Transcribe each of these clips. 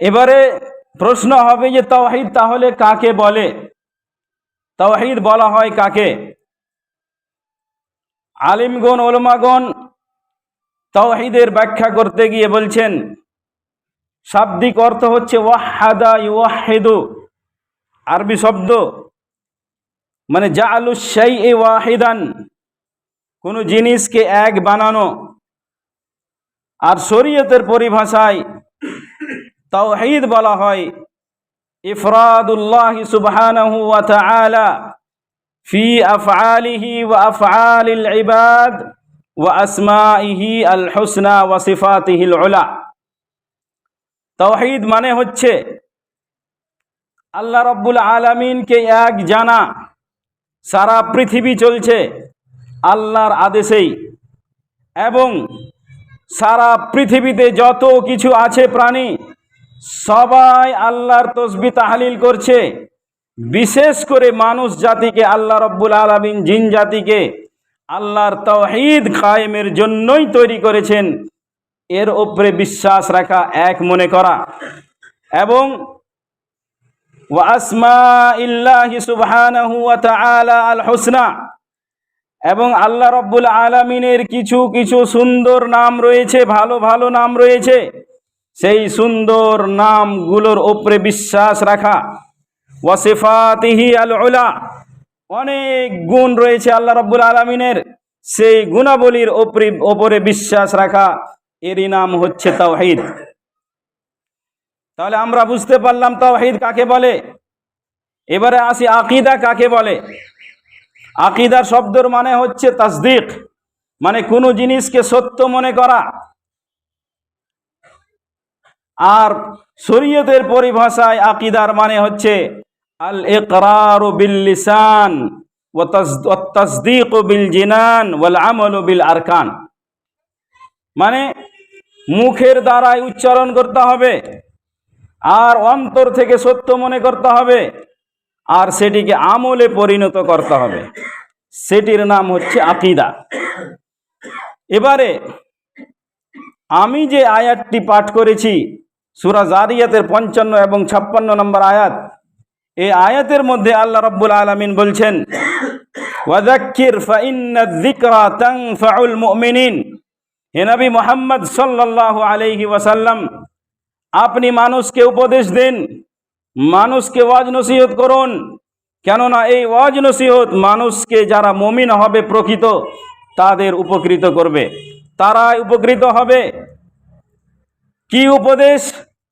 এবারে প্রশ্ন হবে যে তাওহিদ তাহলে কাকে বলে? তাওহিদ বলা হয় কাকে? আলিমগণ, ওলমাগণ তাওহিদের ব্যাখ্যা করতে গিয়ে বলছেন, শাব্দিক অর্থ হচ্ছে ওয়াহাদা ওয়াহেদু আরবি শব্দ। মানে যা আলু সেই এ ওয়াহিদান, কোনো জিনিসকে এক বানানো। আর শরীয়তের পরিভাষায় তাওহীদ বলা হয়। ইফরাদুল্লাহ সুবহানাহু ওয়া তাআলা ফি আফআলিহি ওয়া আফআলিল ইবাদ ওয়া আসমাইহি আল হুসনা ওয়া সিফাতিহিল উলা। তাওহীদ মানে হচ্ছে আল্লাহ রাব্বুল আলামিনকে এক জানা, সারা পৃথিবী চলছে আল্লাহর আদেশেই এবং সারা পৃথিবীতে যত কিছু আছে প্রাণী সবাই আল্লাহর তসবি তাহালিল করছে। বিশেষ করে মানুষ জাতিকে, আল্লাহ রব্বুল আলমিন জিন জাতিকে আল্লাহর তহিদ কায়েমের জন্যই তৈরি করেছেন। এর ওপরে বিশ্বাস রাখা, এক মনে করা। এবং হুসনা এবং আল্লাহ রব্বুল আলমিনের কিছু কিছু সুন্দর নাম রয়েছে, ভালো ভালো নাম রয়েছে। সেই সুন্দর নামগুলোর ওপরে বিশ্বাস রাখা। ওয়াসিফাতিহি আল উলা অনেক গুণ রয়েছে আল্লাহ রব্বুল আলমিনের। সেই গুণাবলীর ওপরে ওপরে বিশ্বাস রাখা। এরই নাম হচ্ছে তাওহিদ। তাহলে আমরা বুঝতে পারলাম তাওহিদ কাকে বলে? এবারে আসি আকিদা কাকে বলে? আকিদার শব্দর মানে হচ্ছে তাসদিক। মানে কোনো জিনিসকে সত্য মনে করা। আর শরীয়তের পরিভাষায় আকিদার মানে হচ্ছে আল ইকরার বিল লিসান তাসদিক বিল জিনান ওয়াল আমল বিল আরকান মানে মুখের দ্বারাই উচ্চারণ করতে হবে আর অন্তর থেকে সত্য মনে করতে হবে আর সেটিকে আমলে পরিণত করতে হবে। সেটির নাম হচ্ছে আকিদা। এবারে আমি যে আয়াতটি পাঠ করেছি সুরা জারিয়াতের পঞ্চান্ন এবং ছাপ্পান্ন নম্বর আয়াত। এই আয়াতের মধ্যে আল্লাহ রব্বুল আলমিন বলছেন হে মোহাম্মদ সাল্লাল্লাহু আলাইহি ওয়াসাল্লাম, আপনি মানুষকে উপদেশ দিন, মানুষকে ওয়াজ নসিহত করুন। কেননা এই ওয়াজ নসিহত মানুষকে যারা মমিন হবে প্রকৃত, তাদের উপকৃত করবে। তারাই উপকৃত হবে। কি উপদেশ?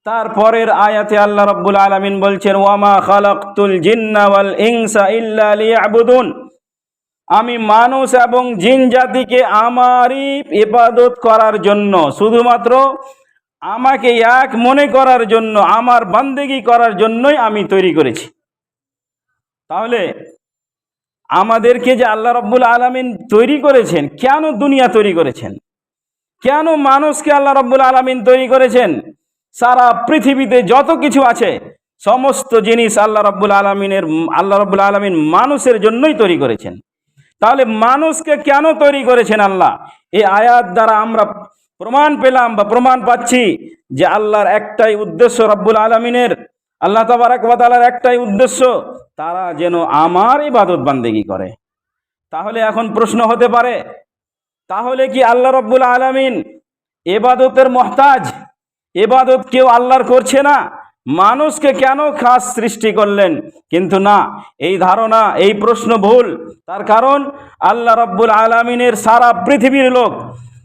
তারপরের আয়াতে আল্লাহ রব্বুল আলমিন বলছেন, ওয়ামা খালাকতুল জিন্না ওয়াল ইনসা ইল্লা লিয়াবুদুন। আমি মানুষ এবং জিন জাতিকে আমারই ইবাদত করার জন্য, শুধুমাত্র আমাকে এক মনে করার জন্য, আমার বান্দেগি করার জন্যই আমি তৈরি করেছি। তাহলে আমাদেরকে যে আল্লাহ রব্বুল আলমিন তৈরি করেছেন, কেন দুনিয়া তৈরি করেছেন? কেন মানুষকে আল্লাহ রব্বুল আলমিন তৈরি করেছেন? সারা পৃথিবীতে যত কিছু আছে, সমস্ত জিনিস আল্লাহ রব্বুল আলমিনের, আল্লাহ রব্বুল আলমিন মানুষের জন্যই তৈরি করেছেন। তাহলে মানুষকে কেন তৈরি করেছেন আল্লাহ? এই আয়াত দ্বারা আমরা প্রমাণ পেলাম বা প্রমাণ পাচ্ছি যে আল্লাহর একটাই উদ্দেশ্য রব্বুল আলমিনের, আল্লাহ তাবারাকালার একটাই উদ্দেশ্য, তারা যেন আমার ইবাদত বান্দেগি করে। তাহলে এখন প্রশ্ন হতে পারে, তাহলে কি আল্লাহ রব্বুল আলমিন এবাদতের মহতাজ এবাদত কেউ আল্লাহর করছে না। মানুষকে কেন খাস সৃষ্টি করলেন? কিন্তু না, এই ধারণা, এই প্রশ্ন ভুল। তার কারণ, আল্লাহ রব্বুল আলমিনের সারা পৃথিবীর লোক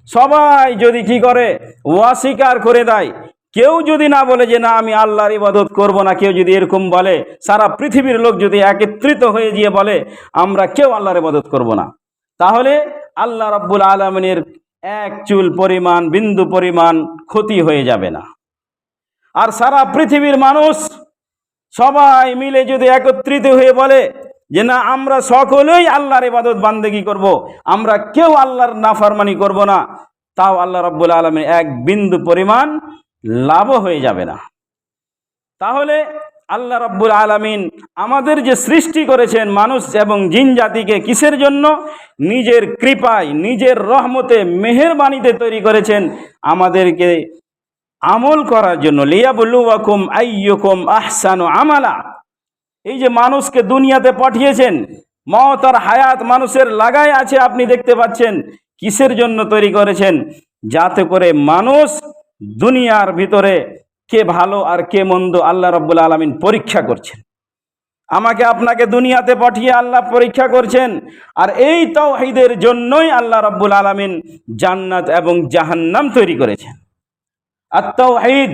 সবাই যদি কি করে ওয়াস্বীকার করে দেয়, কেউ যদি না বলে যে, না, আমি আল্লাহর ইবাদত করব না। কেউ যদি এরকম বলে, সারা পৃথিবীর লোক যদি একত্রিত হয়ে গিয়ে বলে, আমরা কেউ আল্লাহর ইবাদত করব না। তাহলে আল্লাহ রব্বুল আলমিনের এক চুল পরিমাণ, বিন্দু পরিমাণ ক্ষতি হয়ে যাবে না আর সারা পৃথিবীর মানুষ সবাই মিলে যদি একত্রিত হয়ে বলে যে, না, আমরা সকলেই আল্লাহর ইবাদত বান্দেগি করব। আমরা কেউ আল্লাহর নাফারমানি করব না, তাও আল্লাহ রব্বুল আলমের এক বিন্দু পরিমাণ লাভও হয়ে যাবে না তাহলে আল্লাহ রব্বুল আলমিন আমাদের যে সৃষ্টি করেছেন মানুষ এবং জিন জাতিকে কিসের জন্য? নিজের কৃপায়, নিজের রহমতে, মেহেরবানিতে তৈরি করেছেন আমাদেরকে আমল করার জন্য। লিয়াবুল্লুয়াকুম আইয়ুকুম আহসানু আমালা। এই যে মানুষকে দুনিয়াতে পাঠিয়েছেন, মত আর হায়াত মানুষের লাগাই আছে আপনি দেখতে পাচ্ছেন, কিসের জন্য তৈরি করেছেন? যাতে করে মানুষ দুনিয়ার ভিতরে কে ভালো আর কে মন্দ আল্লাহ রব্বুল আলমিন পরীক্ষা করছেন। আমাকে আপনাকে দুনিয়াতে পাঠিয়ে আল্লাহ পরীক্ষা করছেন। আর এই তৌহিদের জন্যই আল্লাহ রব্বুল আলমিন জান্নাত এবং জাহান্নাম তৈরি করেছেন। আর তৌহিদ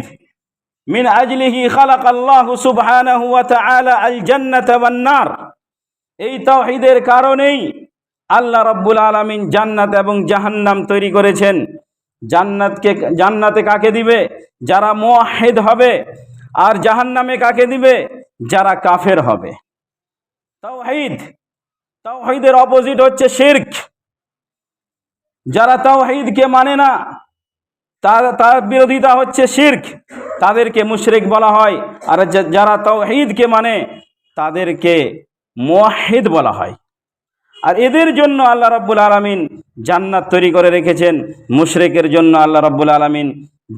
মিন আজলিহি খালাক আল্লাহ সুবহানাহু আল জান্নাত এই তাওহীদের কারণেই আল্লাহ রব্বুল আলামিন জান্নাত এবং জাহান্নাম তৈরি করেছেন। জান্নাতকে, জান্নাতে কাকে দিবে? যারা মুয়াহিদ হবে আর জাহান্নামে কাকে দিবে? যারা কাফের হবে। তাওহীদ, তাওহিদের অপোজিট হচ্ছে শিরক। যারা তাওহিদকে মানে না, তার তার বিরোধিতা হচ্ছে শির্ক। তাদেরকে মুশরিক বলা হয়। আর যারা তাওহিদকে মানে তাদেরকে মুয়াহিদ বলা হয়। আর এদের জন্য আল্লাহ রাব্বুল আলামিন জান্নাত তৈরি করে রেখেছেন, মুশরেকের জন্য আল্লাহ রাব্বুল আলামিন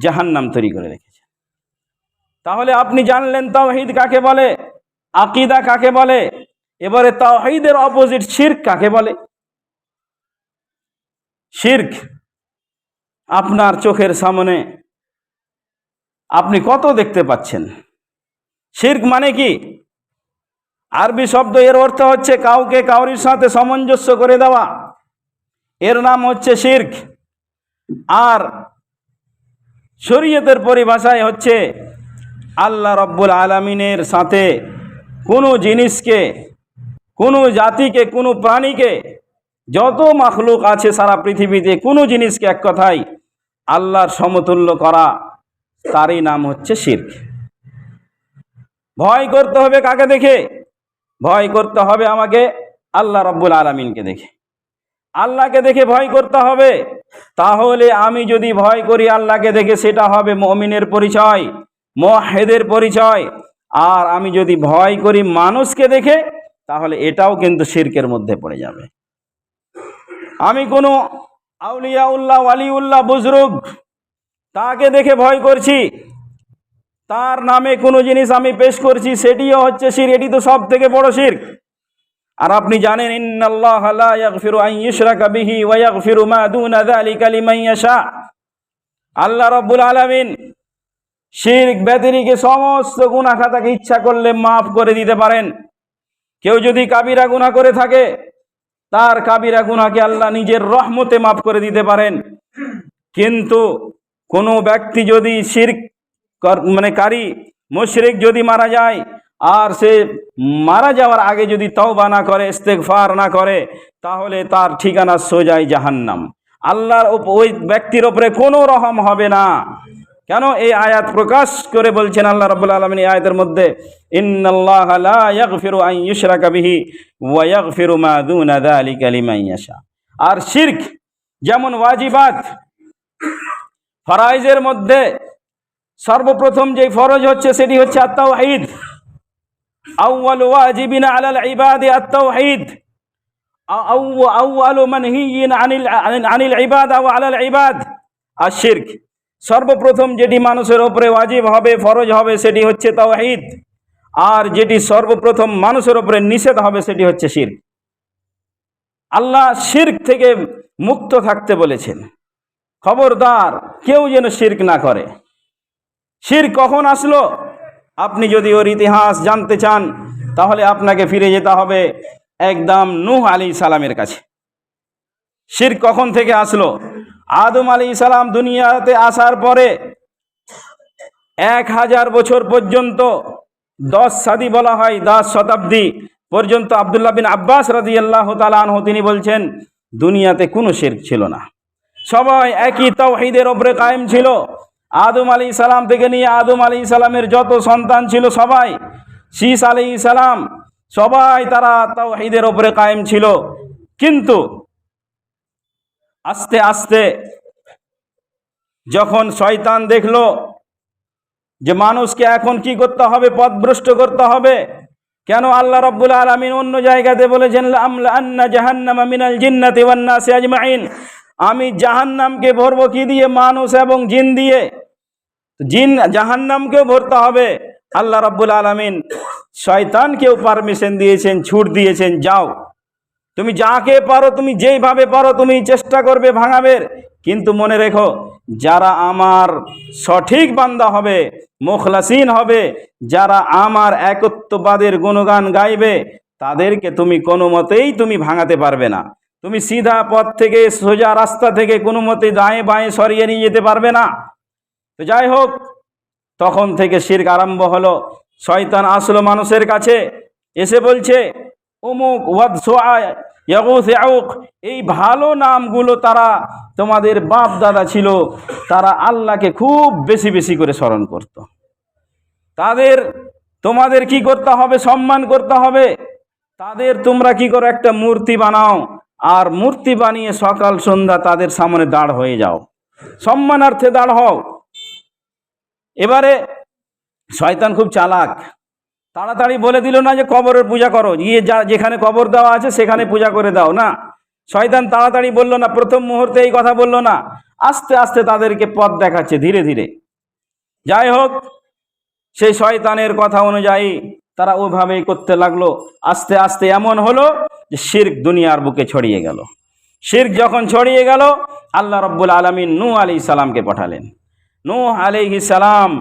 জাহান্নাম তৈরি করে রেখেছেন। তাহলে আপনি জানলেন তাওহীদ কাকে বলে, আকিদা কাকে বলে, এবারে তাওহীদের অপোজিট শির্ক কাকে বলে? শির্ক আপনার চোখের সামনে আপনি কত দেখতে পাচ্ছেন? শির্ক মানে কি? আরবি শব্দ এর অর্থ হচ্ছে কাউকে কাউরির সাথে সামঞ্জস্য করে দেওয়া। এর নাম হচ্ছে শির্ক। আর শরীয়তের পরিভাষায় হচ্ছে আল্লাহ রব্বুল আলমিনের সাথে কোনো জিনিসকে, কোনো জাতিকে, কোনো প্রাণীকে, যত মাখলুক আছে সারা পৃথিবীতে, কোনো জিনিসকে এক কথায় আল্লাহর সমতুল্য করা, তারই নাম হচ্ছে শির্ক। ভয় করতে হবে কাকে দেখে? ভয় করতে হবে আমাকে, আল্লাহ রব্বুল আলমিনকে দেখে। আল্লাহকে দেখে ভয় করতে হবে। তাহলে আমি যদি ভয় করি, আল্লাহকে দেখে সেটা হবে মমিনের পরিচয় মহেদের পরিচয়। আর আমি যদি ভয় করি মানুষকে দেখে, তাহলে এটাও কিন্তু শির্কের মধ্যে পড়ে যাবে। আমি কোনো আউলিয়া উল্লাহ ওয়ালিউল্লাহ বুজরুগ, তাকে দেখে ভয় করছি। তার নামে কোনো জিনিস আমি পেশ করছি, সেটিও হচ্ছে শির, এটি তো সব থেকে বড় শির। আর আপনি জানেন আল্লাহ রাব্বুল আলামিন শিরক ব্যতিরিকে সমস্ত গুনাহ খাতাকে ইচ্ছা করলে মাফ করে দিতে পারেন। কেউ যদি কাবিরা গুনাহ করে থাকে, তার কাবিরা গুনাহকে আল্লাহ নিজের রহমতে মাফ করে দিতে পারেন। কিন্তু কোনো ব্যক্তি যদি শিরক মানে কারি মুশরিক যদি মারা যায়, আর সে মারা যাওয়ার আগে যদি তওবা না করে, ইস্তেগফার না করে, তাহলে তার ঠিকানা সোজাই জাহান্নাম। আল্লাহর ওই ব্যক্তির ওপরে কোনো রহম হবে না। কেন? এই আয়াত প্রকাশ করে বলছেন আল্লাহ রাব্বুল আলামিন এই আয়াতের মধ্যে আর শিরক যেমন ওয়াজিবাত, ফরাইজের মধ্যে সর্বপ্রথম যে ফরজ হচ্ছে সেটি হচ্ছে আত্মাওয়াহিদ। আউয়াল ওয়াজিবিন আলাল ইবাদি আত্মাওয়াহিদ। আউ- আউয়ালু মানহিয়িন আনিল আনিল ইবাদ ওয়া আলাল ইবাদ। আশিরক সর্বপ্রথম যেটি মানুষের উপরে ওয়াজিব হবে, ফরজ হবে, সেটি হচ্ছে তাওহীদ। আর যেটি সর্বপ্রথম মানুষের উপরে নিষেধ হবে, সেটি হচ্ছে শিরক। আল্লাহ শিরক থেকে মুক্ত থাকতে বলেছেন। খবরদার, কেউ যেন শিরক না করে। শির কখন আসলো? আপনি যদি ওর ইতিহাস জানতে চান, তাহলে আপনাকে ফিরে যেতে হবে একদম নূহ আলী সালামের কাছে। শির কখন থেকে আসলো? আদম আলী সালাম দুনিয়াতে আসার পরে এক হাজার বছর পর্যন্ত, দশ সাদি বলা হয় দশ শতাব্দী পর্যন্ত আবদুল্লাহ বিন আব্বাস রাজি আল্লাহ তালাহ তিনি বলছেন, দুনিয়াতে কোনো শির ছিল না। সবাই একই তাওহীদের ওপরে কায়েম ছিল। আদম আলী সালাম থেকে নিয়ে আদম আলী সালামের যত সন্তান ছিল সবাই শীষ আলী সালাম, সবাই তারা তাওহীদের ওপরে কায়েম ছিল। কিন্তু আস্তে আস্তে যখন শয়তান দেখল যে মানুষকে এখন কি করতে হবে, পথভ্রষ্ট করতে হবে, কেন আল্লাহ রাব্বুল আলামিন অন্য জায়গাতে বলেছেন আন্না মিনাল আমি জাহান্নামকে ভরবো কি দিয়ে, মানুষ এবং জিন দিয়ে? জিন জাহান্নামকেও ভরতে হবে। আল্লাহ রাব্বুল আলামিন শয়তানকেও পারমিশন দিয়েছেন, ছুট দিয়েছেন, যাও। তুমি যাকে পারো, তুমি যেইভাবে পারো, তুমি চেষ্টা করবে ভাঙাবের। কিন্তু মনে রেখো, যারা আমার সঠিক বান্দা হবে, মুখলাসিন হবে, যারা আমার একত্ববাদের গুণগান গাইবে, তাদেরকে তুমি কোনো মতেই তুমি ভাঙাতে পারবে না। তুমি সিধা পথ থেকে সোজা রাস্তা থেকে কোনো মতে দায়ে বাঁয়ে সরিয়ে নিয়ে যেতে পারবে না। তো যাই হোক, তখন থেকে শির্ক আরম্ভ হলো। শয়তান আসলো মানুষের কাছে, এসে বলছে অমুক ওয়াদ এই ভালো নামগুলো তারা তোমাদের বাপ দাদা ছিল, তারা আল্লাহকে খুব বেশি বেশি করে স্মরণ করত। তাদের, তোমাদের কি করতে হবে? সম্মান করতে হবে। তাদের তোমরা কি করো? একটা মূর্তি বানাও, আর মূর্তি বানিয়ে সকাল সন্ধ্যা তাদের সামনে দাঁড় হয়ে যাও। সম্মানার্থে দাঁড় হও। এবারে শয়তান খুব চালাক। তাড়াতাড়ি বলে দিল না যে কবরের পূজা করো। গিয়ে যা, যেখানে কবর দেওয়া আছে সেখানে পূজা করে দাও, না? শয়তান তাড়াতাড়ি বলল না, প্রথম মুহূর্তে এই কথা বলল না, আস্তে আস্তে তাদেরকে পথ দেখাচ্ছে ধীরে ধীরে। যাই হোক, সেই শয়তানের কথা অনুযায়ী তারা ওভাবেই করতে লাগল। আস্তে আস্তে এমন হলো যে শির্ক দুনিয়ার বুকে ছড়িয়ে গেল। শির্ক যখন ছড়িয়ে গেল, আল্লাহ রব্বুল আলমিন নূ আলী সালামকে পাঠালেন। নূ আলিহি সালাম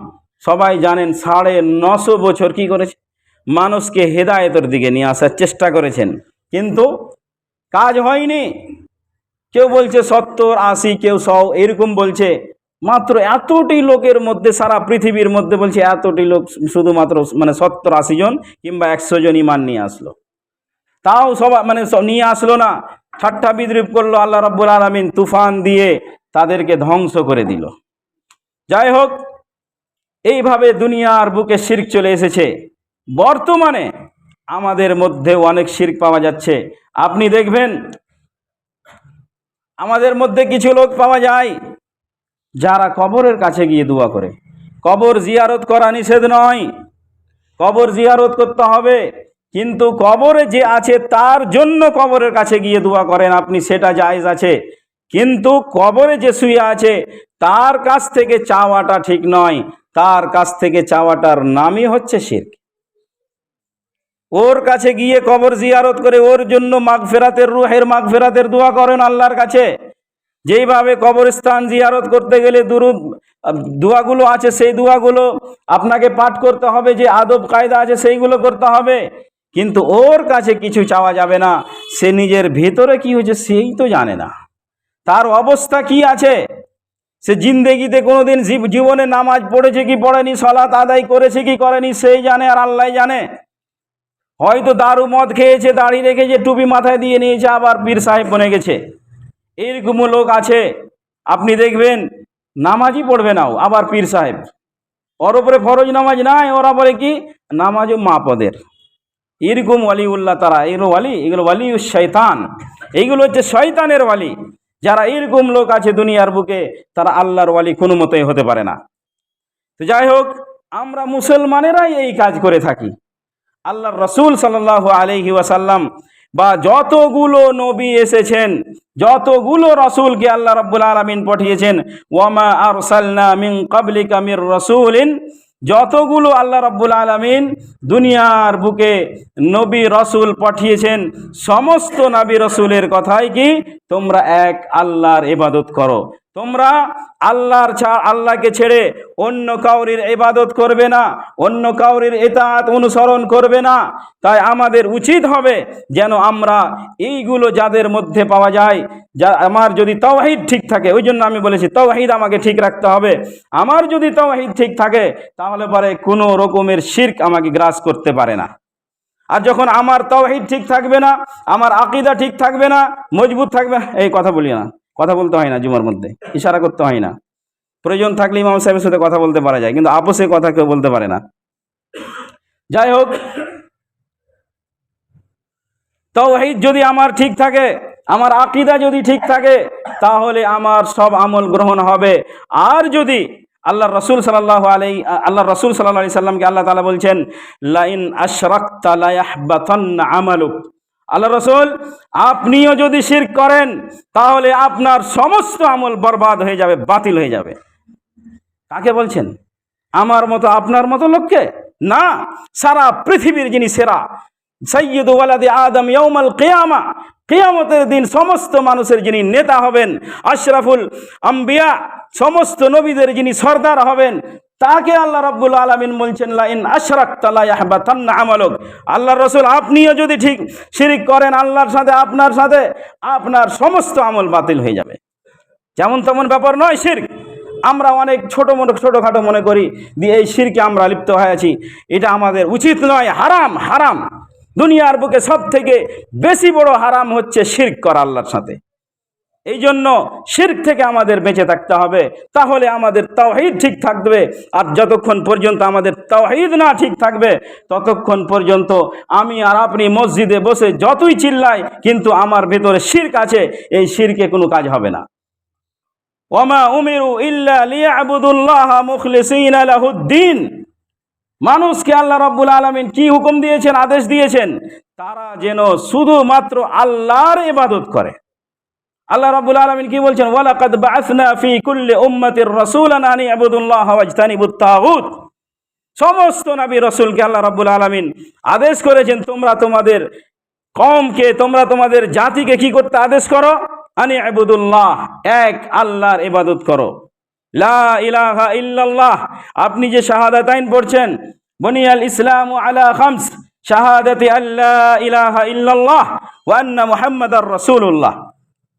সবাই জানেন সাড়ে নশো বছর কি করেছে? মানুষকে হেদায়েতের দিকে নিয়ে আসার চেষ্টা করেছেন। কিন্তু কাজ হয়নি। কেউ বলছে সত্তর, আশি, কেউ সও এরকম বলছে। মাত্র এতটি লোকের মধ্যে, সারা পৃথিবীর মধ্যে বলছে এতটি লোক শুধুমাত্র মানে সত্তর, আশি জন কিংবা একশো জন ইমান নিয়ে আসলো। তাও সবাই মানে নিয়ে আসলো না। ঠাট্টা বিদ্রুপ করল আল্লাহ রব্বুল আলমিন, তুফান দিয়ে তাদেরকে ধ্বংস করে দিল। যাই হোক এইভাবে দুনিয়ার বুকে শির্ক চলে এসেছে। বর্তমানে আমাদের মধ্যে অনেক শির্ক পাওয়া যাচ্ছে। আপনি দেখবেন, আমাদের মধ্যে কিছু লোক পাওয়া যায় যারা কবরের কাছে গিয়ে দোয়া করে। কবর জিয়ারত করা নিষেধ নয়। কবর জিয়ারত করতে হবে, কিন্তু কবরে যে আছে তার জন্য কবরের কাছে গিয়ে দোয়া করেন। আপনি সেটা জায়েজ আছে, কিন্তু কবরে যে শুয়ে আছে তার কাছ থেকে চাওয়াটা ঠিক নয়, তার কাছ থেকে চাওয়াটার নামই হচ্ছে শির্ক। ওর কাছে গিয়ে কবর জিয়ারত করে ওর জন্য মাগ ফেরাতের রুহের মাগ ফেরাতের দোয়া করেন আল্লাহর কাছে। যেইভাবে কবরস্থান জিয়ারত করতে গেলে দুরুদ, দোয়াগুলো আছে, সেই দোয়াগুলো আপনাকে পাঠ করতে হবে, যে আদব কায়দা আছে সেইগুলো করতে হবে। কিন্তু ওর কাছে কিছু চাওয়া যাবে না, সে নিজের ভেতরে কি হয়েছে সেই তো জানে না। তার অবস্থা কি আছে? সে জিন্দেগিতে কোনোদিন জীব- জীবনে নামাজ পড়েছে কি পড়েনি, সলাত আদায় করেছে কি করেনি, সেই জানে আর আল্লাহ জানে। হয়তো দারু মদ খেয়েছে, দাড়ি রেখেছে, টুপি মাথায় দিয়ে নিয়েছে, আবার পীর সাহেব বনে গেছে। এরকমও লোক আছে, আপনি দেখবেন নামাজই পড়বে নাও আবার পীর সাহেব। ওর ওপরে ফরজ নামাজ নাই, ওরা বলে কি? নামাজও মা পদের এরকম ওয়ালিউল্লাহ তারা এগুলো ওয়ালি এগুলো ওয়ালি শয়তান। এইগুলো হচ্ছে শয়তানের ওয়ালি। যারা এরকম লোক আছে দুনিয়ার বুকে, তারা আল্লাহর ওয়ালি কোনো মতেই হতে পারে না। তো যাই হোক, আমরা মুসলমানেরাই এই কাজ করে থাকি। আল্লাহর রসুল সাল্লাহ আলহি ওয়াসাল্লাম বা যতগুলো নবী এসেছেন, যতগুলো রসুলকে আল্লাহ রব্বুল আলমিন পাঠিয়েছেন ওয়ামা আর সাল্লা মিন কাবলিকা মির রসুলিন যতগুলো আল্লাহ রব্বুল আলমিন দুনিয়ার বুকে নবী রসুল পাঠিয়েছেন, সমস্ত নবী রসুলের কথাই কি? তোমরা এক আল্লাহর ইবাদত করো। তোমরা আল্লাহর ছা আল্লাহকে ছেড়ে অন্য কাউরির ইবাদত করবে না, অন্য কাউরির এতাত অনুসরণ করবে না। তাই আমাদের উচিত হবে যেন আমরা এইগুলো যাদের মধ্যে পাওয়া যায়, যা আমার যদি তওহিদ ঠিক থাকে, ওই জন্য আমি বলেছি তওহিদ আমাকে ঠিক রাখতে হবে। আমার যদি তওহিদ ঠিক থাকে, তাহলে পরে কোনো রকমের শির্ক আমাকে গ্রাস করতে পারে না। আর যখন আমার তওহিদ ঠিক থাকবে না, আমার আকিদা ঠিক থাকবে না, মজবুত থাকবে এই কথা বলি না। কথা বলতে হয় না জুমার মধ্যে, ইশারা করতে হয় না। প্রয়োজন থাকলে ইমাম সাহেবের সাথে কথা বলতে পারা যায়, কিন্তু আপোষে কথা কেউ বলতে পারে না। যাই হোক, তৌহিদ যদি আমার ঠিক থাকে, আমার আকিদা যদি ঠিক থাকে, তাহলে আমার সব আমল গ্রহণ হবে। আর যদি আল্লাহ রসুল সাল্লাহ আলাই আল্লাহ রসুল সাল্লাহ আলি সাল্লামকে আল্লাহ তালা বলছেন, লাইন লায়াহবাতান্না আমালুক। আল্লাহ রসুল, আপনিও যদি শির করেন, তাহলে আপনার সমস্ত আমল বরবাদ হয়ে যাবে, বাতিল হয়ে যাবে। কাকে বলছেন? আমার মতো আপনার মতো লোককে? না, সারা পৃথিবীর যিনি সেরা সৈয়দ ওয়ালাদি আদম ইয়ৌমাল কেয়ামা, কেয়ামতের দিন সমস্ত মানুষের যিনি নেতা হবেন, আশরাফুল আম্বিয়া, সমস্ত নবীদের যিনি সর্দার হবেন তাকে আল্লাহ রাব্বুল আলামিন বলছেন লা ইন আশরাকতা লা ইয়াহবাতান্না আমালুক। আল্লাহর রাসূল, আপনিও যদি ঠিক শিরিক করেন, আল্লাহর সাথে, আপনার সাথে, আপনার সমস্ত আমল বাতিল হয়ে যাবে। যেমন তেমন ব্যাপার নয় শির্ক। আমরা অনেক ছোট মোটো ছোটোখাটো মনে করি দিয়ে এই শিরকে আমরা লিপ্ত হয়ে আছি। এটা আমাদের উচিত নয়, হারাম হারাম। দুনিয়ার বুকে সব থেকে বেশি বড় হারাম হচ্ছে শির্ক করা আল্লাহর সাথে। এই জন্য শির্ক থেকে আমাদের বেঁচে থাকতে হবে। তাহলে আমাদের তাওহিদ ঠিক থাকবে আর যতক্ষণ পর্যন্ত আমাদের তাওহিদ না ঠিক থাকবে, ততক্ষণ পর্যন্ত আমি আর আপনি মসজিদে বসে যতই চিল্লাই, কিন্তু আমার ভেতরে শির্ক আছে, এই শিরকে কোনো কাজ হবে না। ওমা উমিরু ইল্লা লিয়াবুদুল্লাহ মুখলিসিনা লাহুদ্দিন। মানুষকে আল্লাহ রাব্বুল আলামিন কি হুকুম দিয়েছেন? আদেশ দিয়েছেন, তারা যেন শুধুমাত্র আল্লাহর ইবাদত করে। আল্লাহ রাব্বুল আলামিন কি বলছেন? ওয়ালাকাদ বাআসনা ফি কুল্লি উম্মাতির রাসূলান আন ইবুদুল্লাহ ওয়াজতানিবুত তাগুত। সমস্ত নবী রসুলকে আল্লাহ রাব্বুল আলামিন আদেশ করেছেন, তোমরা তোমাদের কমকে তোমরা তোমাদের জাতিকে কি করতে আদেশ করো? আনি আবুদুল্লাহ এক আল্লাহর ইবাদত করো। লা ইলাহা ইল্লাল্লাহ, আপনি যে শাহাদাতাইন পড়ছেন, বনিয়াল ইসলাম আলা খামস, শাহাদাতি আল্লাহ ইলাহা ইল্লাল্লাহ ওয়া আন্না মুহাম্মাদার রাসূলুল্লাহ।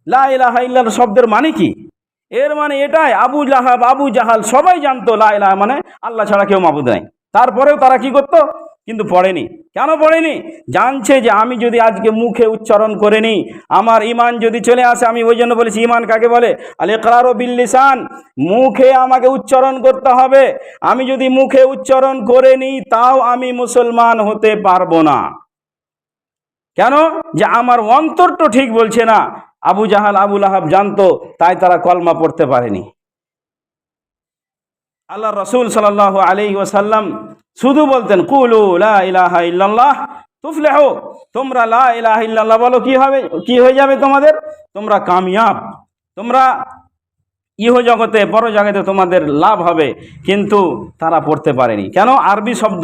লা ইলাহা ইল্লাল্লাহ শব্দের মানে কি? এর মানে এটাই, আবু জাহাব, আবু জাহাল, সবাই জানতো লা ইলাহা মানে আল্লাহ ছাড়া কেউ মাবুদ নাই। তারপরেও তারা কি করতো? কিন্তু পড়েনি। কেন পড়েনি? জানছে যে আমি যদি আজকে মুখে উচ্চারণ করে নিই, আমার ইমান যদি চলে আসে, আমি ওই জন্য বলেছি ইমান কাকে বলে? আলে করারো বিল্লিসান মুখে আমাকে উচ্চারণ করতে হবে। আমি যদি মুখে উচ্চারণ করে নিই, তাও আমি মুসলমান হতে পারব না। কেন? যে আমার অন্তর তো ঠিক বলছে না আবু জাহাল আবুল আহাব জানতো, তাই তারা কলমা পড়তে পারেনি। আল্লাহ রসুল সাল্লাহ আলী ওসাল্লাম শুধু বলতেন, কুলু ইলাহা ইল্লাল্লাহ, তুফলেহ, তোমরা লা ইলাহা ইল্লাল্লাহ বলো, কি হবে, কি হয়ে যাবে তোমাদের? তোমরা কামিয়াব, তোমরা ইহ জগতে বড় জগতে তোমাদের লাভ হবে। কিন্তু তারা পড়তে পারেনি। কেন? আরবি শব্দ।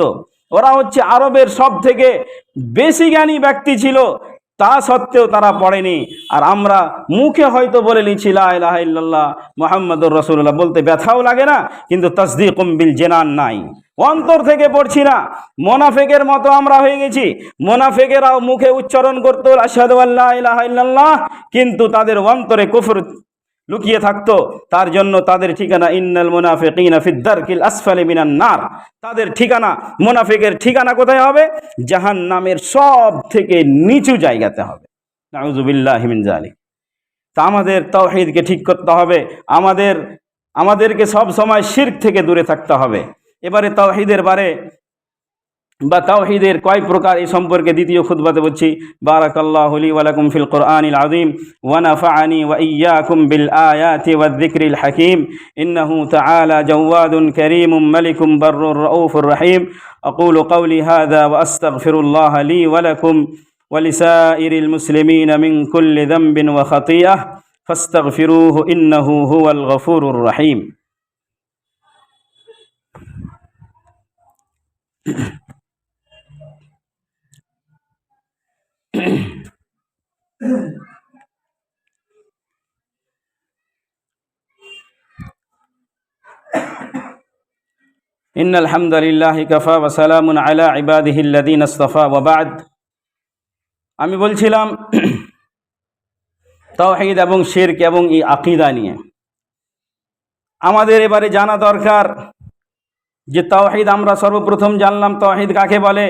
ওরা হচ্ছে আরবের সব থেকে বেশি জ্ঞানী ব্যক্তি ছিল। তা সত্ত্বেও তারা পড়েনি। আর আমরা মুখে হয়তো বলে নিচ্ছি লাহ মোহাম্মদুর রসুল্লাহ বলতে ব্যথাও লাগে না, কিন্তু তসদি কুম্বিল জেনান নাই। অন্তর থেকে পড়ছি না। মোনাফেকের মতো আমরা হয়ে গেছি। মোনাফেকেরাও মুখে উচ্চারণ করতো আসাদ কিন্তু তাদের অন্তরে কুফর লুকিয়ে থাকতো, তার জন্য তাদের ঠিকানা ইন্নাল মুনাফিকিনা ফিদ্দারকিল আসফালি মিনান নার। তাদের ঠিকানা, মুনাফিকের ঠিকানা কোথায় হবে? জাহান নামের সব থেকে নিচু জায়গাতে হবে। নাউজুবিল্লাহ হিমিন জালিক তা আমাদের তাওহীদকে ঠিক করতে হবে, আমাদের, আমাদেরকে সব সময় শিরক থেকে দূরে থাকতে হবে। এবারে তাওহীদের বারে বা তাওহিদের কয় প্রকার এই সম্পর্কে দ্বিতীয় খুতবাতে বলছি বারাকাল্লাহু লি ওয়া লাকুম ফিল কুরআনিল আযীম ওয়া নাফা'ানি ওয়া ইয়্যাকুম বিল আয়াতি ওয়াল যিকরিল হাকীম ইন্নাহু তাআলা জাওয়াদুন কারীমুম মালিকুম বাররুর রাউফুর রহিম আকুলু ক্বাউলি হাযা ওয়া আস্তাগফিরুল্লাহ লি ওয়া লাকুম ওয়া লিসাইরিল মুসলিমিন মিন কুল্লি যামবিন ওয়া খাতিয়াহ ফাস্তাগফিরুহু ইন্নাহু হুয়াল গফুরুর রহিম إن الحمد لله كفى وسلام على عباده الذين اصطفى وبعد আমি বলছিলাম তাওহীদ এবং শিরক এবং এই আকিদা নিয়ে আমাদের এবারে জানা দরকার যে তাওহীদ আমরা সর্বপ্রথম জানলাম তাওহীদ কাকে বলে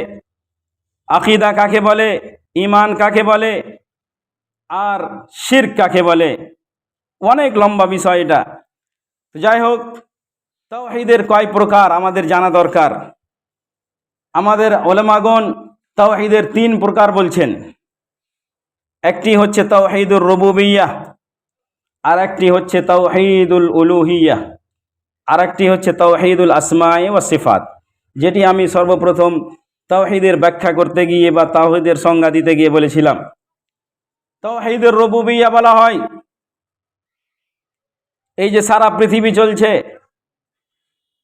আকিদা কাকে বলে ইমান কাকে বলে? আর শির কাকে বলে? অনেক লম্বা বিষয় এটা। যাই হোক, তাওহীদের কয় প্রকার আমাদের জানা দরকার। আমাদের ওলামাগণ তাওহীদের তিন প্রকার বলছেন। একটি হচ্ছে তাওহীদুর রবুবিয়া, আর একটি হচ্ছে তাওহীদুল উলুহিয়া, আর একটি হচ্ছে তাওহীদুল আসমাই ও সিফাত, যেটি আমি সর্বপ্রথম তাওহীদের ব্যাখ্যা করতে গিয়ে বা তাওহীদের সংজ্ঞা দিতে গিয়ে বলেছিলাম। তাওহীদুর রবুবিয়া বলা হয়। এই যে সারা পৃথিবী চলছে,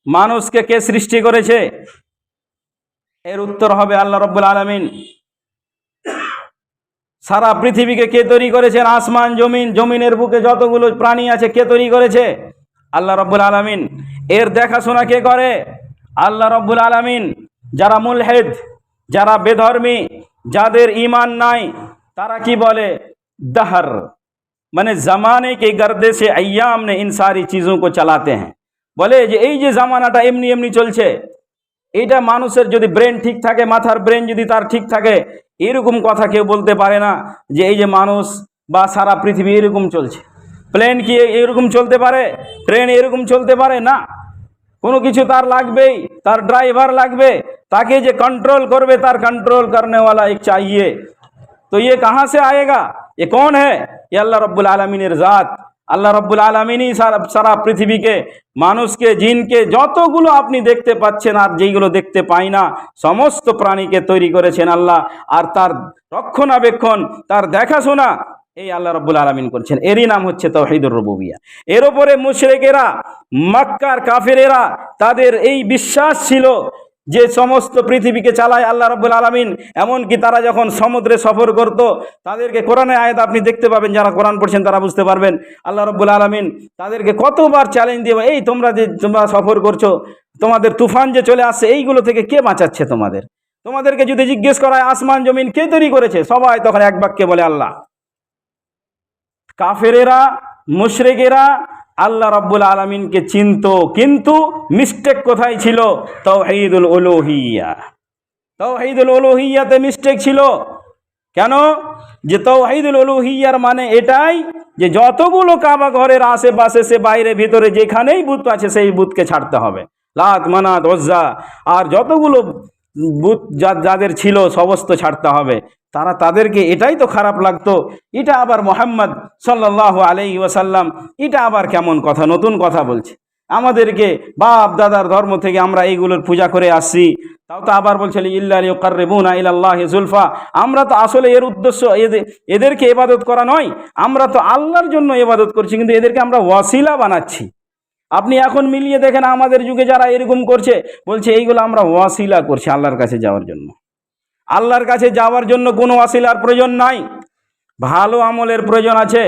মানুষকে কে সৃষ্টি করেছে? এর উত্তর হবে আল্লাহ রব্বুল আলমিন। সারা পৃথিবীকে কে তৈরি করেছেন? আসমান, জমিন, জমিনের বুকে যতগুলো প্রাণী আছে, কে তৈরি করেছে? আল্লাহ রব্বুল আলমিন। এর দেখাশোনা কে করে? আল্লাহ রব্বুল আলমিন। যারা মুলহেদ যারা বেধর্মী যাদের ইমান নাই তারা কি বলে दहर মানে জামানে के गर्दे से अय्याम ने इन सारी चीज़ों को चलाते हैं বলে যে এই যে জামানাটা এমনি এমনি চলছে এটা মানুষের যদি ব্রেন ঠিক থাকে মাথার ব্রেন যদি তার ঠিক থাকে এরকম কথা কেউ বলতে পারে না যে এই যে মানুষ বা সারা পৃথিবী এরকম চলছে প্লেন কি এরকম চলতে পারে ট্রেন এরকম চলতে পারে না কোনো কিছু তার লাগবেই, তার ড্রাইভার লাগবে, তাকে যে কন্ট্রোল করবে তার কন্ট্রোল करने वाला एक তো तो কাহা সে আয়েগা? এ ये হ্যাঁ? है ये अल्लाह रब्बुल आलमीन रजात আল্লাহ রব্বুল আলমিনই সারা সারা পৃথিবীকে, মানুষকে, জিনকে যতগুলো আপনি দেখতে পাচ্ছেন আর যেইগুলো দেখতে পাই না, সমস্ত প্রাণীকে তৈরি করেছেন আল্লাহ। আর তার রক্ষণাবেক্ষণ, তার দেখাশোনা এই আল্লাহ রব্বুল আলমিন করছেন এরই নাম হচ্ছে তৌহিদুর রবুবিয়া। এর ওপরে মুশরেকেরা, মক্কার কাফেরেরা, তাদের এই বিশ্বাস ছিল যে সমস্ত পৃথিবীকে চালায় আল্লাহ রব্বুল আলমিন, এমনকি তারা যখন সমুদ্রে সফর করত, তাদেরকে কোরআনে আয়াত আপনি দেখতে পাবেন, যারা কোরআন পড়ছেন তারা বুঝতে পারবেন, আল্লাহ রব্বুল আলমিন তাদেরকে কতবার চ্যালেঞ্জ দিয়ে, এই তোমরা যে, তোমরা সফর করছ, তোমাদের তুফান যে চলে আসছে, এইগুলো থেকে কে বাঁচাচ্ছে তোমাদের? তোমাদেরকে যদি জিজ্ঞেস করায়, আসমান, জমিন কে তৈরি করেছে? সবাই তখন এক বাক্যে বলে, আল্লাহ। কাফেরেরা, মুশরেকেরা আল্লাহ রব্বুল আলমিনকে চিনত, কিন্তু মিস্টেক কোথায় ছিল? তৌহিদুল উলুহিয়া। তৌহিদুল উলুহিয়াতে মিস্টেক ছিল। কেন? যে তৌহিদুল ওলোহিয়ার মানে এটাই যে যতগুলো কাবা ঘরের আশেপাশে, সে বাইরে, ভিতরে, যেখানেই বুথ আছে, সেই বুথকে ছাড়তে হবে। লাত, মানাত, ওজ্জা, আর যতগুলো বুথ যাদের ছিল, সমস্ত ছাড়তে হবে। তারা তাদেরকে এটাই তো খারাপ লাগতো, এটা আবার মোহাম্মদ সাল্লাহ আলাই ওয়াসাল্লাম, এটা আবার কেমন কথা, নতুন কথা বলছে। আমাদেরকে বাপ দাদার ধর্ম থেকে আমরা এইগুলোর পূজা করে আসছি, তাও তো আবার বলছিল ইল্লাহ ইল্লাহ জুলফা। আমরা তো আসলে এর উদ্দেশ্য এদের এদেরকে এবাদত করা নয়, আমরা তো আল্লাহর জন্য এবাদত করছি, কিন্তু এদেরকে আমরা ওয়াসিলা বানাচ্ছি। আপনি এখন মিলিয়ে দেখেন আমাদের যুগে যারা এরকম করছে, বলছে এইগুলো আমরা ওয়াসিলা করছি আল্লাহর কাছে যাওয়ার জন্য। আল্লাহর কাছে যাওয়ার জন্য কোনো ওয়াসিলার প্রয়োজন নাই। ভালো আমলের প্রয়োজন আছে।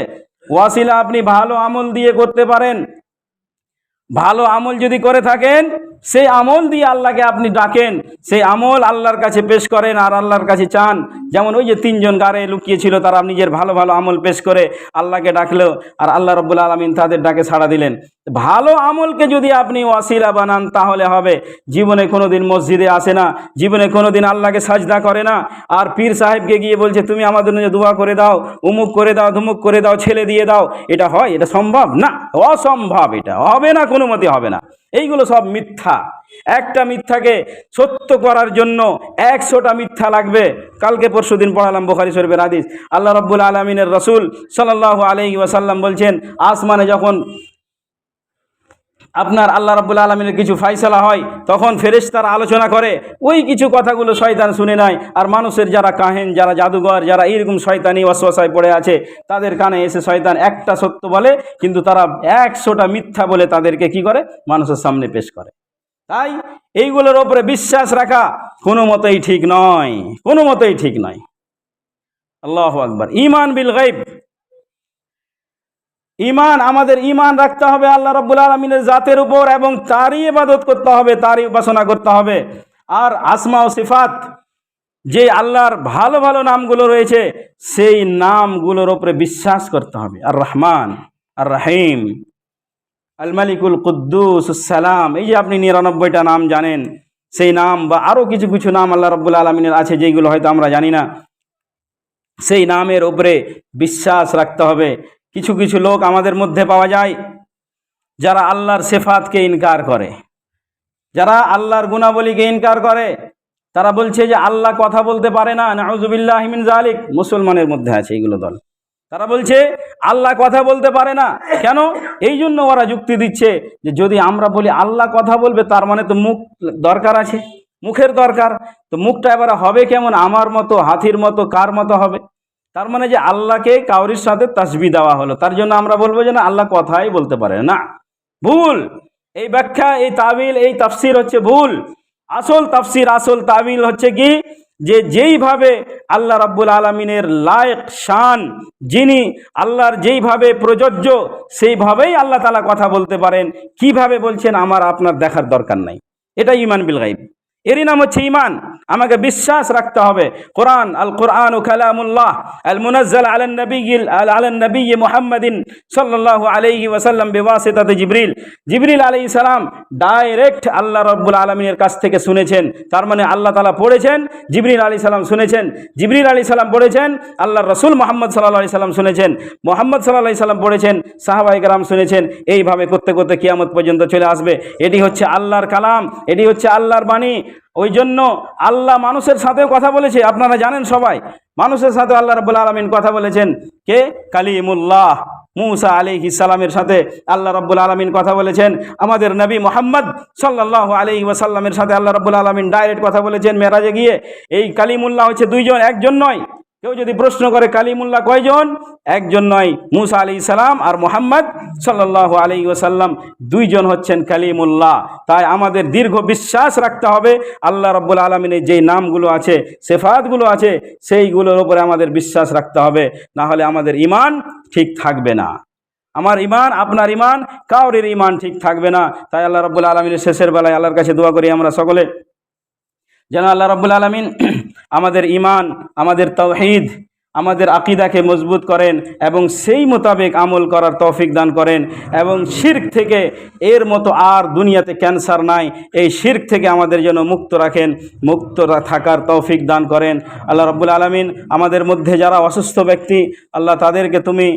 ওয়াসিলা আপনি ভালো আমল দিয়ে করতে পারেন। ভালো আমল যদি করে থাকেন সেই আমল দিয়ে আল্লাহকে আপনি ডাকেন, সেই আমল আল্লাহর কাছে পেশ করেন আর আল্লাহর কাছে চান। যেমন ওই যে তিনজন গাড়ে লুকিয়েছিল, তারা নিজের ভালো ভালো আমল পেশ করে আল্লাহকে ডাকলো আর আল্লাহ রব্বুল আলমিন তাদের ডাকে সাড়া দিলেন। ভালো আমলকে যদি আপনি ওয়াসিলা বানান, তাহলে হবে জীবনে কোনো দিন মসজিদে আসে না, জীবনে কোনো দিন আল্লাহকে সাজদা করে না। আর পীর সাহেবকে গিয়ে বলছে, তুমি আমাদের জন্য দোয়া করে দাও, উমুক করে দাও, ধুমুক করে দাও, ছেলে দিয়ে দাও। এটা হয়, এটা সম্ভব না? অসম্ভব এটা, হবে না, কোনো মতে হবে না। এইগুলো সব মিথ্যা। একটা মিথ্যাকে সত্য করার জন্য একশোটা মিথ্যা লাগবে। কালকে পরশু দিন পড়ালাম বোখারি শরীফের আদিস আল্লাহ রব্বুল আলমিনের রসুল সাল্লাহ আলহি ওয়াসাল্লাম বলছেন, আসমানে যখন আপনার আল্লাহ রাব্বুল আলমিনের কিছু ফাইসলা হয়, তখন ফেরেশতারা আলোচনা করে, ওই কিছু কথাগুলো শয়তান শুনে নেয়, আর মানুষের যারা কাহেন, যারা জাদুঘর, যারা এইরকম শয়তানি ওয়াসওয়াসায় পড়ে আছে, তাদের কানে এসে শয়তান একটা সত্য বলে, কিন্তু তারা একশোটা মিথ্যা বলে তাদেরকে কি করে? মানুষের সামনে পেশ করে। তাই এইগুলোর ওপরে বিশ্বাস রাখা কোনো মতেই ঠিক নয়, কোনো মতেই ঠিক নয়। আল্লাহ আকবার। ইমান বিল গাইব ইমান আমাদের ইমান রাখতে হবে আল্লাহ রব্বুল আলমিনের জাতের উপর এবং তারই ইবাদত করতে হবে, তারই উপাসনা করতে হবে। আর আসমা ও সিফাত, যে আল্লাহর ভালো ভালো নামগুলো রয়েছে, সেই নামগুলোর ওপরে বিশ্বাস করতে হবে। আর রহমান, আর রাহিম, আল মালিকুল কুদ্দুস সালাম, এই যে আপনি নিরানব্বইটা নাম জানেন, সেই নাম বা আরও কিছু কিছু নাম আল্লাহ রব্বুল আলমিনের আছে, যেগুলো হয়তো আমরা জানি না, সেই নামের উপরে বিশ্বাস রাখতে হবে। কিছু কিছু লোক আমাদের মধ্যে পাওয়া যায় যারা আল্লাহর সেফাতকে ইনকার করে। যারা আল্লাহর গুণাবলীকে ইনকার করে, তারা বলছে যে আল্লাহ কথা বলতে পারে না, নাউজুবিল্লাহ মিন জালিক মুসলমানের মধ্যে আছে এইগুলো দল। তারা বলছে, আল্লাহ কথা বলতে পারে না। কেন? এই জন্য ওরা যুক্তি দিচ্ছে যে যদি আমরা বলি আল্লাহ কথা বলবে, তার মানে তো মুখ দরকার আছে, মুখের দরকার। তো মুখটা এবারে হবে কেমন? আমার মতো, হাতির মতো, কার মতো হবে? তার মানে যে আল্লাহকে কাউরির সাথে তাসবি দেওয়া হলো, তার জন্য আমরা বলব যে না আল্লাহ কথাই বলতে পারে। না, ভুল। এই ব্যাখ্যা, এই তাবিল, এই তাফসির হচ্ছে ভুল। আসল তাফসির, আসল তাবিল হচ্ছে কি? যে যেইভাবে আল্লাহ রাব্বুল আলমিনের লায়ক শান, যিনি আল্লাহর যেইভাবে প্রযোজ্য, সেইভাবেই আল্লাহ তালা কথা বলতে পারেন। কীভাবে বলছেন, আমার আপনার দেখার দরকার নাই। এটা ইমান বিল গাইব এরই নাম হচ্ছে ইমান আমাকে বিশ্বাস রাখতে হবে। কোরআন আল কোরআন কালামুল্লাহ আল মুনাজ্জাল আলান নবী আলান নবী মুহাম্মাদিন সাল্লাল্লাহু আলাইহি ওয়াসাল্লাম বিওয়াসিতাতে জিবরিল। জিবরিল আলাইহিস সালাম ডাইরেক্ট আল্লাহ রাব্বুল আলামিনের কাছ থেকে শুনেছেন। তার মানে আল্লাহ তাআলা পড়েছেন, জিবরিল আলাইহিস সালাম শুনেছেন। জিবরিল আলাইহিস সালাম পড়েছেন, আল্লাহর রাসূল মুহাম্মদ সাল্লাল্লাহু আলাইহি সাল্লাম শুনেছেন। মুহাম্মদ আলাইহি সাল্লাম পড়েছেন, সাহাবায়ে কেরাম শুনেছেন। এইভাবে করতে করতে কিয়ামত পর্যন্ত চলে আসবে। এটি হচ্ছে আল্লাহর কালাম, এটি হচ্ছে আল্লাহর বাণী। ওই জন্য আল্লাহ মানুষের সাথেও কথা বলেছে, আপনারা জানেন সবাই। মানুষের সাথে আল্লাহ রব্বুল আলমিন কথা বলেছেন। কে? কালিমুল্লাহ মুসা আলী ইসালামের সাথে আল্লাহ রব্বুল আলমিন কথা বলেছেন। আমাদের নবী মোহাম্মদ সাল্লাহ আলী ওয়াসাল্লামের সাথে আল্লাহ রব্বুল আলমিন ডাইরেক্ট কথা বলেছেন মেরাজে গিয়ে। এই কালিমুল্লাহ হচ্ছে দুইজন, একজন নয়। কেউ যদি প্রশ্ন করে, কালিমুল্লাহ কয়জন? একজন নয়, মুসা আলী সালাম আর মোহাম্মদ সাল্লাহ আলী ওসাল্লাম দুইজন হচ্ছেন কালিমুল্লাহ। তাই আমাদের দীর্ঘ বিশ্বাস রাখতে হবে, আল্লাহ রব্বুল আলমিনের যেই নামগুলো আছে, সেফাতগুলো আছে, সেইগুলোর ওপরে আমাদের বিশ্বাস রাখতে হবে। না হলে আমাদের ইমান ঠিক থাকবে না। আমার ইমান আপনার ইমান কাউরের ইমান ঠিক থাকবে না। তাই আল্লাহ রব্বুল আলমিনের শেষের বেলায় আল্লাহর কাছে দোয়া করি আমরা সকলে। যেন আল্লাহ রব্বুল আলমিন আমাদের ইমান আমাদের তৌহিদ আমাদের আকিদাকে মজবুত করেন এবং সেই মোতাবেক আমল করার তৌফিক দান করেন এবং শির্ক থেকে এর মতো আর দুনিয়াতে ক্যান্সার নাই। এই শির্ক থেকে আমাদের যেন মুক্ত রাখেন, মুক্ত থাকার তৌফিক দান করেন। আল্লাহ রব্বুল আলমিন আমাদের মধ্যে যারা অসুস্থ ব্যক্তি, আল্লাহ তাদেরকে তুমি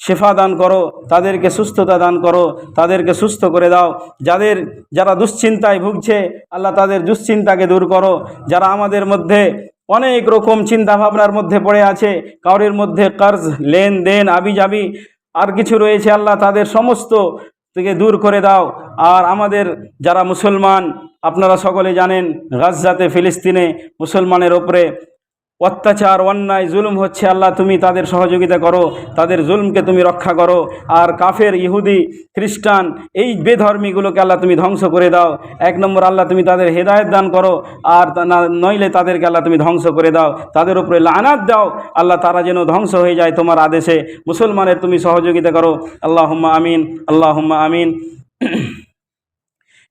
শেফা দান করো, তাদেরকে সুস্থতা দান করো, তাদেরকে সুস্থ করে দাও। যাদের, যারা দুশ্চিন্তায় ভুগছে, আল্লাহ তাদের দুশ্চিন্তাকে দূর করো। যারা আমাদের মধ্যে অনেক রকম চিন্তা ভাবনার মধ্যে পড়ে আছে। কাউরের মধ্যে কর্জ লেনদেন আবি যাবি আর কিছু রয়েছে। আল্লাহ তাদের সমস্ত থেকে দূর করে দাও। আর আমাদের যারা মুসলমান, আপনারা সকলে জানেন, গাজ্জাতে ফিলিস্তিনে মুসলমানের ওপরে অত্যাচার, অন্যায়, জুলুম হচ্ছে আল্লাহ, তুমি তাদের সহযোগিতা করো, তাদের জুলমকে তুমি রক্ষা করো। আর কাফের, ইহুদি, খ্রিস্টান, এই বেধর্মীগুলোকে আল্লাহ তুমি ধ্বংস করে দাও। এক নম্বর, আল্লাহ তুমি তাদের হেদায়ত দান করো, আর নইলে তাদেরকে আল্লাহ তুমি ধ্বংস করে দাও। তাদের উপরে লানাত দাও। আল্লাহ তারা যেন ধ্বংস হয়ে যায় তোমার আদেশে। মুসলমানের তুমি সহযোগিতা করো। আল্লাহ আমিন আল্লাহ আমিন।